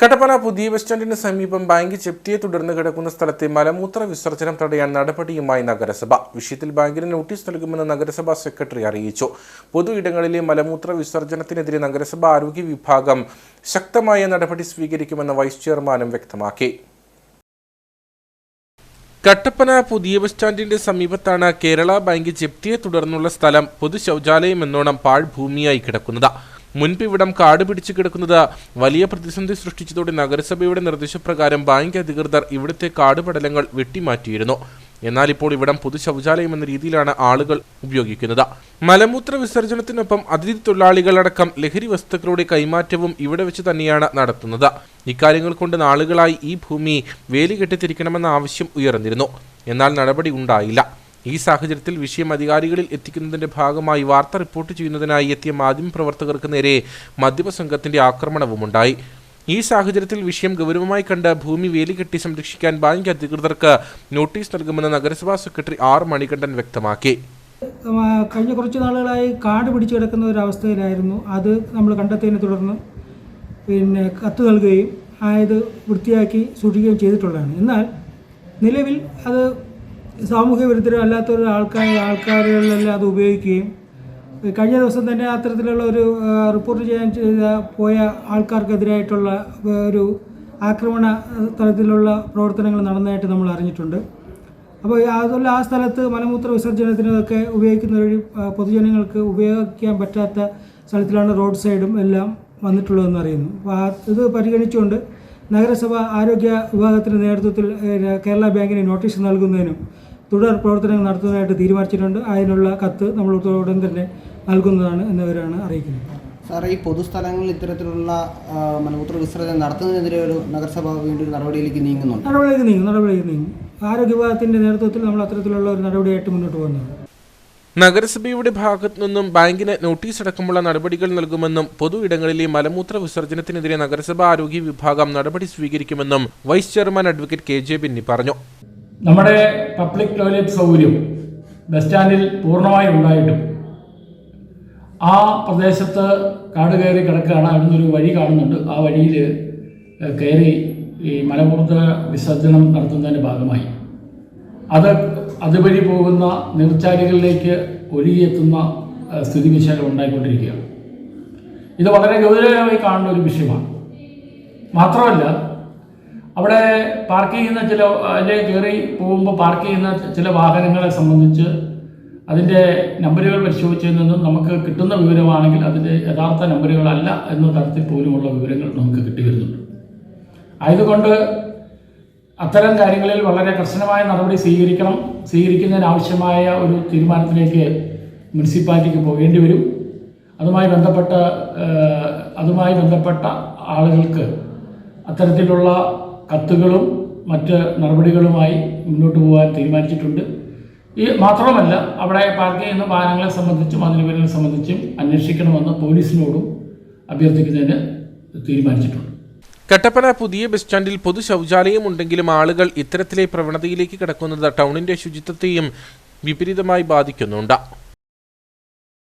കട്ടപ്പന പുതിയ ബസ് സ്റ്റാൻഡിന് സമീപം ബാങ്ക് ചെപ്റ്റിയെ തുടർന്ന് കിടക്കുന്ന സ്ഥലത്തെ മലമൂത്ര വിസർജനം തടയാൻ നടപടിയുമായി നഗരസഭ. വിഷയത്തിൽ ബാങ്കിന് നോട്ടീസ് നൽകുമെന്ന് നഗരസഭാ സെക്രട്ടറി അറിയിച്ചു. പൊതു ഇടങ്ങളിലെ മലമൂത്ര വിസർജനത്തിനെതിരെ നഗരസഭ ആരോഗ്യ വിഭാഗം ശക്തമായ നടപടി സ്വീകരിക്കുമെന്ന് വൈസ് ചെയർമാനും വ്യക്തമാക്കി. കട്ടപ്പന പുതിയ ബസ് സ്റ്റാൻഡിന്റെ സമീപത്താണ് കേരള ബാങ്ക് ജപ്തിയെ തുടർന്നുള്ള സ്ഥലം പൊതു ശൗചാലയം എന്നോണം പാഴ്ഭൂമിയായി കിടക്കുന്നത്. മുൻപ് ഇവിടം കാട് പിടിച്ചു കിടക്കുന്നത് വലിയ പ്രതിസന്ധി സൃഷ്ടിച്ചതോടെ നഗരസഭയുടെ നിർദ്ദേശപ്രകാരം ബാങ്ക് അധികൃതർ ഇവിടുത്തെ കാട് പടലങ്ങൾ വെട്ടിമാറ്റിയിരുന്നു. എന്നാൽ ഇപ്പോൾ ഇവിടം പൊതു ശൗചാലയം എന്ന രീതിയിലാണ് ആളുകൾ ഉപയോഗിക്കുന്നത്. മലമൂത്ര വിസർജനത്തിനൊപ്പം അതിഥി തൊഴിലാളികളടക്കം ലഹരി വസ്തുക്കളുടെ കൈമാറ്റവും ഇവിടെ വെച്ച് തന്നെയാണ് നടത്തുന്നത്. ഇക്കാര്യങ്ങൾ കൊണ്ട് നാളുകളായി ഈ ഭൂമി വേലി കെട്ടിത്തിരിക്കണമെന്ന ആവശ്യം ഉയർന്നിരുന്നു. എന്നാൽ നടപടി ഉണ്ടായില്ല. ഈ സാഹചര്യത്തിൽ വിഷയം അധികാരികളിൽ എത്തിക്കുന്നതിന്റെ ഭാഗമായി വാർത്ത റിപ്പോർട്ട് ചെയ്യുന്നതിനായി എത്തിയ മാധ്യമപ്രവർത്തകർക്ക് നേരെ മദ്യപ സംഘത്തിന്റെ ആക്രമണവുമുണ്ടായി. ഈ സാഹചര്യത്തിൽ വിഷയം ഗൗരവമായി കണ്ട് ഭൂമി വേലികെട്ടി സംരക്ഷിക്കാൻ ബാങ്ക് അധികൃതർക്ക് നോട്ടീസ് നൽകുമെന്ന് നഗരസഭാ സെക്രട്ടറി ആർ മണികണ്ഠൻ വ്യക്തമാക്കി. കഴിഞ്ഞ കുറച്ച് നാളുകളായി കാട് പിടിച്ചു കിടക്കുന്ന ഒരു അവസ്ഥയിലായിരുന്നു. അത് നമ്മൾ കണ്ടെത്തിയതിനെ തുടർന്ന് പിന്നെ കത്ത് നൽകുകയും ആയത് വൃത്തിയാക്കി സൂക്ഷിക്കുകയും ചെയ്തിട്ടുള്ളതാണ്. എന്നാൽ നിലവിൽ അത് സാമൂഹ്യ വിരുദ്ധരോ അല്ലാത്ത ഒരു ആൾക്കാർ ആൾക്കാരുകളിലെല്ലാം അത് ഉപയോഗിക്കുകയും കഴിഞ്ഞ ദിവസം തന്നെ അത്തരത്തിലുള്ള ഒരു റിപ്പോർട്ട് ചെയ്യാൻ ചെയ്ത പോയ ആൾക്കാർക്കെതിരായിട്ടുള്ള ഒരു ആക്രമണ തലത്തിലുള്ള പ്രവർത്തനങ്ങൾ നടന്നതായിട്ട് നമ്മൾ അറിഞ്ഞിട്ടുണ്ട്. അപ്പോൾ അതുപോലെ ആ സ്ഥലത്ത് മലമൂത്ര വിസർജനത്തിനൊക്കെ ഉപയോഗിക്കുന്ന വഴി പൊതുജനങ്ങൾക്ക് ഉപയോഗിക്കാൻ പറ്റാത്ത സ്ഥലത്തിലാണ് റോഡ് സൈഡും എല്ലാം വന്നിട്ടുള്ളതെന്ന് അറിയുന്നു. അപ്പോൾ ഇത് പരിഗണിച്ചുകൊണ്ട് നഗരസഭ ആരോഗ്യ വിഭാഗത്തിന്റെ നേതൃത്വത്തിൽ കേരള ബാങ്കിന് നോട്ടീസ് നൽകുന്നതിനും തുടർ പ്രവർത്തനങ്ങൾ നടത്തുന്നതായിട്ട് തീരുമാനിച്ചിട്ടുണ്ട്. അതിനുള്ള കത്ത് നമ്മൾ ഉടൻ തന്നെ നൽകുന്നതാണ് എന്നിവരാണ് അറിയിക്കുന്നത്. സാറേ ഈ പൊതുസ്ഥലങ്ങളിൽ ഇത്തരത്തിലുള്ള മലമൂത്ര വിസർജനം നടത്തുന്നതിനെതിരെ ഒരു നഗരസഭ വീണ്ടും ഒരു നടപടിയിലേക്ക് നീങ്ങുന്നുണ്ട്. നടപടിയിലേക്ക് നീങ്ങും നടപടിയിലേക്ക് നീങ്ങും. ആരോഗ്യ വിഭാഗത്തിന്റെ നേതൃത്വത്തിൽ നമ്മൾ അത്തരത്തിലുള്ള ഒരു നടപടിയായിട്ട് മുന്നോട്ട് പോകുന്നത് നഗരസഭയുടെ ഭാഗത്തു നിന്നും ബാങ്കിന് നോട്ടീസ് അടക്കമുള്ള നടപടികൾ നൽകുമെന്നും പൊതു ഇടങ്ങളിലെ മലമൂത്ര വിസർജനത്തിനെതിരെ നഗരസഭാ ആരോഗ്യ വിഭാഗം നടപടി സ്വീകരിക്കുമെന്നും vice chairman advocate K J Binny പറഞ്ഞു. നമ്മുടെ പബ്ലിക് ടോയ്ലറ്റ് സൗകര്യം ബസ് സ്റ്റാൻഡിൽ പൂർണമായി ഉണ്ടായിട്ടും. ആ പ്രദേശത്ത് കാട് കയറി കിടക്കുകയാണ്. അവിടെ ഒരു വഴി കാണുന്നുണ്ട്. ആ വഴിയിൽ കയറി ഈ മലമൂത്ര വിസർജനം നടത്തുന്നതിന്റെ ഭാഗമായി. അത് അതുവഴി പോകുന്ന നീർച്ചാലികളിലേക്ക് ഒഴുകിയെത്തുന്ന സ്ഥിതി സ്ഥിതിവിശേഷം ഉണ്ടായിക്കൊണ്ടിരിക്കുകയാണ്. ഇത് വളരെ ഗൗരവമായി കാണുന്ന ഒരു വിഷയമാണ്. മാത്രമല്ല അവിടെ പാർക്ക് ചെയ്യുന്ന ചില അതിലെ കയറി പോകുമ്പോൾ പാർക്ക് ചെയ്യുന്ന ചില വാഹനങ്ങളെ സംബന്ധിച്ച് അതിന്റെ നമ്പറുകൾ പരിശോധിച്ചതിൽ നിന്നും നമുക്ക് കിട്ടുന്ന വിവരമാണെങ്കിൽ അതിന്റെ യഥാർത്ഥ നമ്പറുകളല്ല എന്ന തരത്തിൽ പോലുമുള്ള വിവരങ്ങൾ നമുക്ക് കിട്ടി വരുന്നുണ്ട്. ആയതുകൊണ്ട് അത്തരം കാര്യങ്ങളിൽ വളരെ കർശനമായ നടപടി സ്വീകരിക്കണം. സ്വീകരിക്കുന്നതിനാവശ്യമായ ഒരു തീരുമാനത്തിലേക്ക് മുനിസിപ്പാലിറ്റിക്ക് പോകേണ്ടി വരും. അതുമായി ബന്ധപ്പെട്ട അതുമായി ബന്ധപ്പെട്ട ആളുകൾക്ക് അത്തരത്തിലുള്ള കത്തുകളും മറ്റ് നടപടികളുമായി മുന്നോട്ട് പോകാൻ തീരുമാനിച്ചിട്ടുണ്ട്. ഈ മാത്രമല്ല അവിടെ പാർക്ക് ചെയ്യുന്ന വാഹനങ്ങളെ സംബന്ധിച്ചും അതിന് പേരുകളെ സംബന്ധിച്ചും അന്വേഷിക്കണമെന്ന് പോലീസിനോടും അഭ്യർത്ഥിക്കുന്നതിന് തീരുമാനിച്ചിട്ടുണ്ട്. കട്ടപ്പന പുതിയ ബസ് സ്റ്റാൻഡിൽ പൊതു ശൗചാലയം ഉണ്ടെങ്കിലും ആളുകൾ ഇത്തരത്തിലെ പ്രവണതയിലേക്ക് കിടക്കുന്നത് ടൗണിന്റെ ശുചിത്വത്തെയും വിപരീതമായി ബാധിക്കുന്നുണ്ട്.